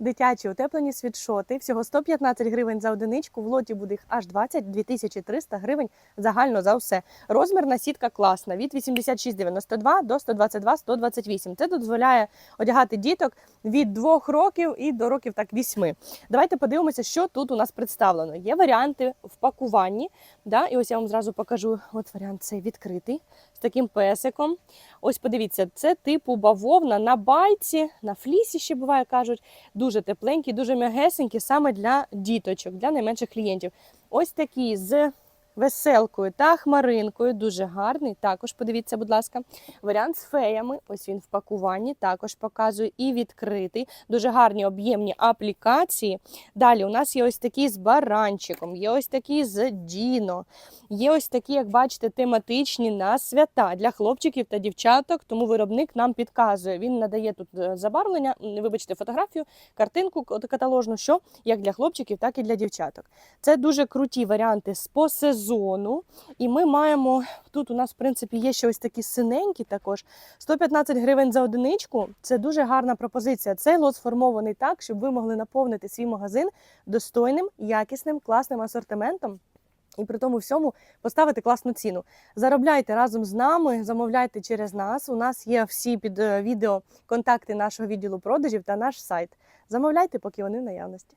Дитячі утеплені світшоти, всього 115 гривень за одиничку, в лоті буде їх аж 20, 2300 гривень загально за все. Розмірна сітка класна, від 86,92 до 122, 128. Це дозволяє одягати діток від 2 років і до років так 8. Давайте подивимося, що тут у нас представлено. Є варіанти в пакуванні. Да? І ось я вам зразу покажу. От варіант цей відкритий з таким песиком. Ось подивіться, це типу бавовна на байці, на флісі ще буває, кажуть. Дуже тепленький, дуже м'ягесенькі, саме для діточок, для найменших клієнтів. Ось такі з веселкою та хмаринкою, дуже гарний. Також подивіться, будь ласка, варіант з феями. Ось він в пакуванні, також показую і відкритий. Дуже гарні об'ємні аплікації. Далі у нас є ось такі з баранчиком, є ось такі з Діно. Є ось такі, як бачите, тематичні на свята для хлопчиків та дівчаток. Тому виробник нам підказує. Він надає тут е, забарвлення, вибачте, фотографію, картинку каталожну, що як для хлопчиків, так і для дівчаток. Це дуже круті варіанти з по сезону. І ми маємо тут. У нас, в принципі, є ще ось такі синенькі також. 115 гривень за одиничку. Це дуже гарна пропозиція. Цей лот сформований так, щоб ви могли наповнити свій магазин достойним, якісним, класним асортиментом. І при тому всьому поставити класну ціну. Заробляйте разом з нами, замовляйте через нас. У нас є всі під е, відео контакти нашого відділу продажів та наш сайт. Замовляйте, поки вони в наявності.